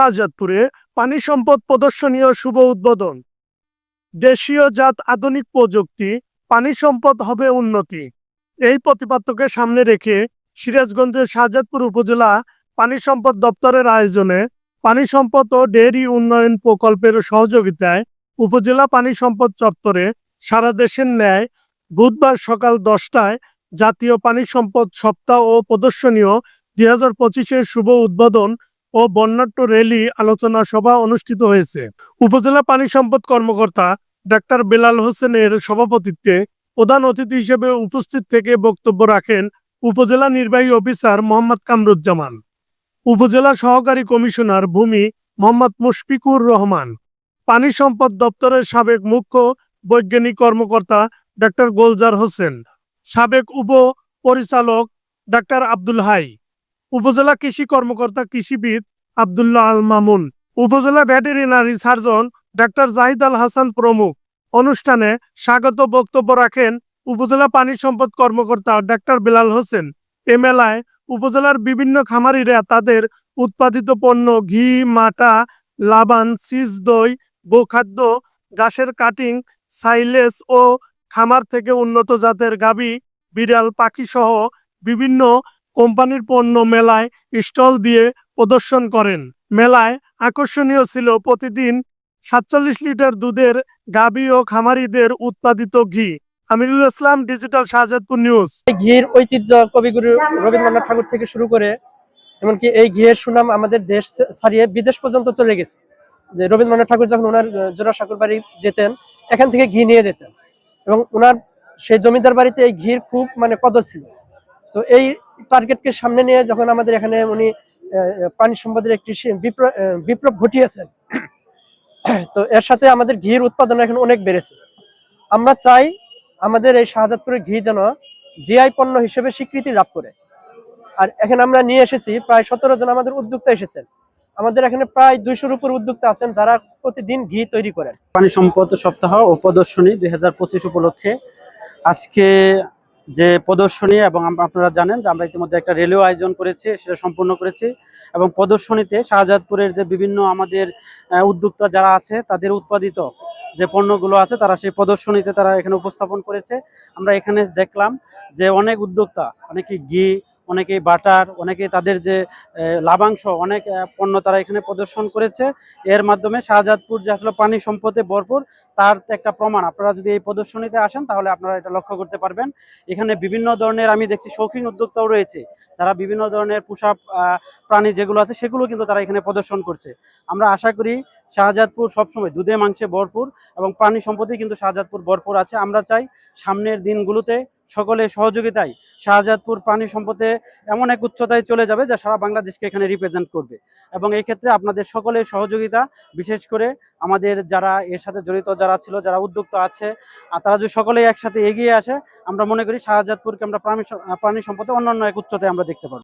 শাহজাদপুরে পানি সম্পদ প্রদর্শনী ও শুভ উদ্বোধন। দেশীয় জাত আধুনিক প্রযুক্তি, পানি সম্পদ হবে উন্নতি। এই প্রতিপাদ্যকে সামনে রেখে সিরাজগঞ্জের শাহজাদপুর উপজেলা পানি সম্পদ দপ্তরের আয়োজনে পানি সম্পদ ও ডেয়ারি উন্নয়ন প্রকল্পের সহযোগিতায় উপজেলা পানি সম্পদ চত্বরে সারা দেশের ন্যায় বুধবার সকাল দশটায় জাতীয় পানি সম্পদ সপ্তাহ ও প্রদর্শনীয় দুই হাজার পঁচিশের শুভ উদ্বোধন ও বর্ণাঢ্য র্যালি আলোচনা সভা অনুষ্ঠিত হয়েছে। উপজেলা পানি সম্পদ কর্মকর্তা ডাক্তার বেলাল হোসেনের সভাপতিত্বে প্রধান অতিথি হিসেবে উপস্থিত থেকে বক্তব্য রাখেন উপজেলা নির্বাহী অফিসার মোহাম্মদ কামরুজ্জামান। উপজেলা সহকারী কমিশনার ভূমি মোহাম্মদ মুশফিকুর রহমান। পানি সম্পদ দপ্তরের সাবেক মুখ্য বৈজ্ঞানিক কর্মকর্তা ডাক্তার গোলজার হোসেন। সাবেক উপ পরিচালক ডাক্তার আব্দুল হাই। উপজেলা কৃষি কর্মকর্তা কৃষিবিদ আবদুল্লাহ আল মামুন, উপজেলা veterinary surgeon doctor Zahid Al Hasan প্রমুখ। অনুষ্ঠানে স্বাগত বক্তব্য রাখেন উপজেলা পানি সম্পদ কর্মকর্তা ডাক্তার বেলাল হোসেন। এ মেলায় উপজেলার বিভিন্ন খামারিরা তাদের উৎপাদিত পণ্য ঘি, মাটা, লাবান সিজ দই, গোখাদ্য, ঘাসের কাটিং, সাইলেস ও খামার থেকে উন্নত জাতের গাবি, বিড়াল পাখি সহ বিভিন্ন কোম্পানির পণ্য মেলায় স্টল দিয়ে প্রদর্শন করেন। মেলায় আকর্ষণীয় ছিল প্রতিদিন সাতচল্লিশ লিটার দুধের গাবি ও খামারিদের উৎপাদিত ঘি। Amirul Islam, digital Shahzadpur news. ঘিয়ের ঐতিহ্য কবিগুরু রবীন্দ্রনাথ ঠাকুর থেকে শুরু করে, এমনকি এই ঘিয়ের সুনাম আমাদের দেশ ছাড়িয়ে বিদেশ পর্যন্ত চলে গেছে। যে রবীন্দ্রনাথ ঠাকুর যখন ওনার জোড়া ঠাকুর বাড়ি যেতেন, এখান থেকে ঘি নিয়ে যেতেন। এবং ওনার সেই জমিদার বাড়িতে এই ঘির খুব মানে কদর ছিল। তো এই টার্গেটকে সামনে নিয়ে যখন আমাদের এখানে উনি প্রাণী সম্পদের একটি বিপ্লব বিপ্লব ঘটিয়েছেন, তো এর সাথে আমাদের ঘির উৎপাদন এখন অনেক বেড়েছে। আমরা চাই আমাদের এই শাহজাদপুরের ঘি যেন জিআই পণ্য হিসেবে স্বীকৃতি লাভ করে। আর এখানে আমরা নিয়ে এসেছি, প্রায় সতেরো জন আমাদের উদ্যোক্তা এসেছেন। আমাদের এখানে প্রায় দুইশোর উপর উদ্যোক্তা আছেন যারা প্রতিদিন ঘি তৈরি করেন। পানি সম্পদ সপ্তাহ ও প্রদর্শনী দুই হাজার পঁচিশ উপলক্ষে আজকে যে প্রদর্শনী এবং আপনারা জানেন যে আমরা ইতিমধ্যে একটা রেলিও আয়োজন করেছি, সেটা সম্পূর্ণ করেছি এবং প্রদর্শনীতে শাহজাদপুরের যে বিভিন্ন আমাদের উদ্যোক্তা যারা আছে, তাদের উৎপাদিত যে পণ্যগুলো আছে, তারা সেই প্রদর্শনীতে তারা এখানে উপস্থাপন করেছে। আমরা এখানে দেখলাম যে অনেক উদ্যোক্তা, অনেকে ঘি অনেকে বাটার, অনেকে তাদের যে লাভাংশ, অনেক পণ্য তারা এখানে প্রদর্শন করেছে। এর মাধ্যমে শাহজাদপুর যে আসলে পানি সম্পদে ভরপুর, তার একটা প্রমাণ। আপনারা যদি এই প্রদর্শনীতে আসেন, তাহলে আপনারা এটা লক্ষ্য করতে পারবেন। এখানে বিভিন্ন ধরনের আমি দেখছি শৌখিন উদ্যোক্তাও রয়েছে। যারা বিভিন্ন ধরনের পোষা প্রাণী যেগুলো আছে, সেগুলো কিন্তু তারা এখানে প্রদর্শন করছে। আমরা আশা করি শাহজাদপুর সবসময় দুধে মাংসে ভরপুর এবং প্রাণী সম্পদে কিন্তু শাহজাদপুর ভরপুর আছে। আমরা চাই সামনের দিনগুলোতে সকলের সহযোগিতায় শাহজাদপুর প্রাণী সম্পদে এমন এক উচ্চতায় চলে যাবে যা সারা বাংলাদেশকে এখানে রিপ্রেজেন্ট করবে। এবং এই ক্ষেত্রে আপনাদের সকলের সহযোগিতা, বিশেষ করে আমাদের যারা এর সাথে জড়িত যারা ছিল, যারা উদ্যোক্তা আছে, আর তারা যদি সকলেই একসাথে এগিয়ে আসে, আমরা মনে করি শাহজাদপুরকে আমরা প্রাণী প্রাণী সম্পদে অন্যান্য এক উচ্চতায় আমরা দেখতে পারব।